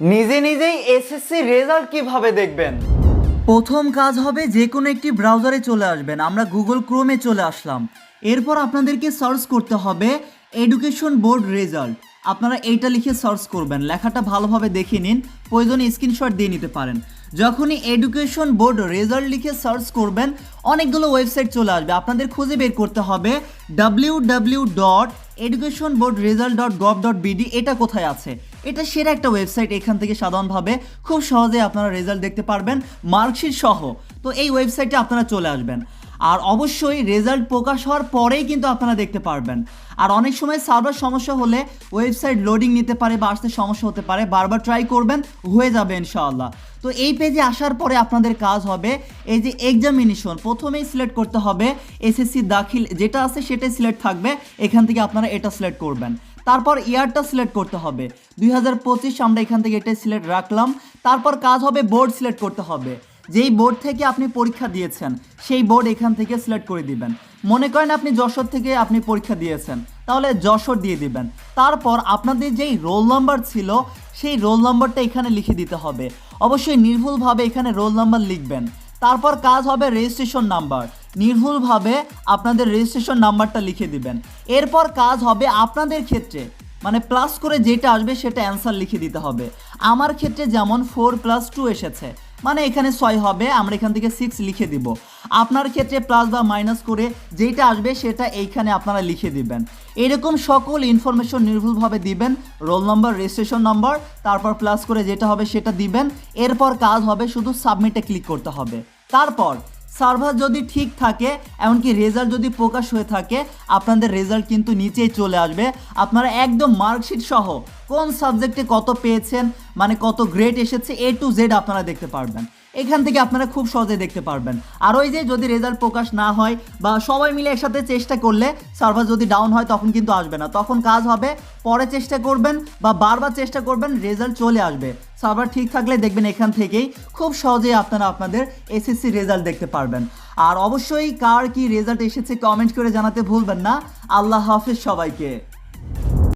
নিজে নিজেই SSC result কীভাবে দেখবেন? প্রথম কাজ হবে যে কোনো একটি ব্রাউজারে চলে আসবেন। আমরা গুগল ক্রোমে চলে আসলাম। এরপর আপনাদেরকে সার্চ করতে হবে এডুকেশন বোর্ড রেজাল্ট আপনারা এইটা লিখে সার্চ করবেন। লেখাটা ভালোভাবে দেখে নিন। প্রয়োজনে স্ক্রিনশট দিয়ে নিতে পারেন। যখনই এডুকেশন বোর্ড রেজাল্ট লিখে সার্চ করবেন, অনেকগুলো ওয়েবসাইট চলে আসবে। আপনাদের খুঁজে বের করতে হবে W dot education board result dot gov dot BD এটা কোথায় আছে? এটা সেরা একটা ওয়েবসাইট এখান থেকে সাধারণভাবে খুব সহজে আপনারা রেজাল্ট দেখতে পারবেন, মার্কশিট সহ। তো এই ওয়েবসাইটে আপনারা চলে আসবেন। আর অবশ্যই রেজাল্ট প্রকাশ হওয়ার পরেই কিন্তু আপনারা দেখতে পারবেন। আর অনেক সময় সার্ভার সমস্যা হলে ওয়েবসাইট লোডিং নিতে পারে বা আসতে সমস্যা হতে পারে, বারবার ট্রাই করবেন, হয়ে যাবে ইনশাআল্লাহ। তো এই পেজে আসার পরে আপনাদের কাজ হবে এই যে এক্সামিনেশন প্রথমেই সিলেক্ট করতে হবে এসএসসি দাখিল যেটা আছে সেটাই সিলেক্ট থাকবে, এখান থেকে আপনারা এটা সিলেক্ট করবেন। তারপর ইয়ারটা সিলেক্ট করতে হবে। দুই হাজার পঁচিশ আমরা এখান থেকে এটাই সিলেক্ট রাখলাম। তারপর কাজ হবে বোর্ড সিলেক্ট করতে হবে। যেই বোর্ড থেকে আপনি পরীক্ষা দিয়েছেন, সেই বোর্ড এখান থেকে সিলেক্ট করে দিবেন। মনে করেন আপনি যশোর থেকে আপনি পরীক্ষা দিয়েছেন। তাহলে যশোর দিয়ে দিবেন। তারপর আপনাদের যেই রোল নাম্বার ছিল, সেই রোল নাম্বারটা এখানে লিখে দিতে হবে। অবশ্যই নির্ভুলভাবে এখানে রোল নাম্বার লিখবেন। তারপর কাজ হবে রেজিস্ট্রেশন নাম্বার। নির্ভুলভাবে আপনাদের রেজিস্ট্রেশন নাম্বারটা লিখে দিবেন। এরপর কাজ হবে আপনাদের ক্ষেত্রে। মানে প্লাস করে যেটা আসবে সেটা অ্যান্সার লিখে দিতে হবে। আমার ক্ষেত্রে যেমন ফোর প্লাস টু এসেছে। মানে এখানে ছয় হবে, আমরা এখান থেকে সিক্স লিখে দিব। আপনার ক্ষেত্রে প্লাস বা মাইনাস করে যেটা আসবে সেটা এইখানে আপনারা লিখে দিবেন। এরকম সকল ইনফরমেশন নির্ভুলভাবে দিবেন রোল নম্বর রেজিস্ট্রেশন নম্বর তারপর প্লাস করে যেটা হবে সেটা দিবেন। এরপর কাজ হবে শুধু সাবমিটে ক্লিক করতে হবে। তারপর সার্ভার যদি ঠিক থাকে, এমনকি রেজাল্ট যদি প্রকাশ হয়ে থাকে, আপনাদের রেজাল্ট কিন্তু নিচেই চলে আসবে। আপনারা একদম মার্কশিট সহ কোন সাবজেক্টে কত পেয়েছেন মানে কত গ্রেড এসেছে এ টু জেড আপনারা দেখতে পারবেন। এখান থেকে আপনারা খুব সহজে দেখতে পারবেন। আর ওই যে যদি রেজাল্ট প্রকাশ না হয় বা সবাই মিলে একসাথে চেষ্টা করলে সার্ভার যদি ডাউন হয় তখন কিন্তু আসবে না। তখন কাজ হবে, পরে চেষ্টা করবেন বা বারবার চেষ্টা করবেন রেজাল্ট চলে আসবে। সার্ভার ঠিক থাকলে দেখবেন এখান থেকেই খুব সহজেই আপনারা আপনাদের এসএসসি রেজাল্ট দেখতে পারবেন। আর অবশ্যই কার কি রেজাল্ট এসেছে কমেন্ট করে জানাতে ভুলবেন না। আল্লাহ হাফিজ সবাইকে।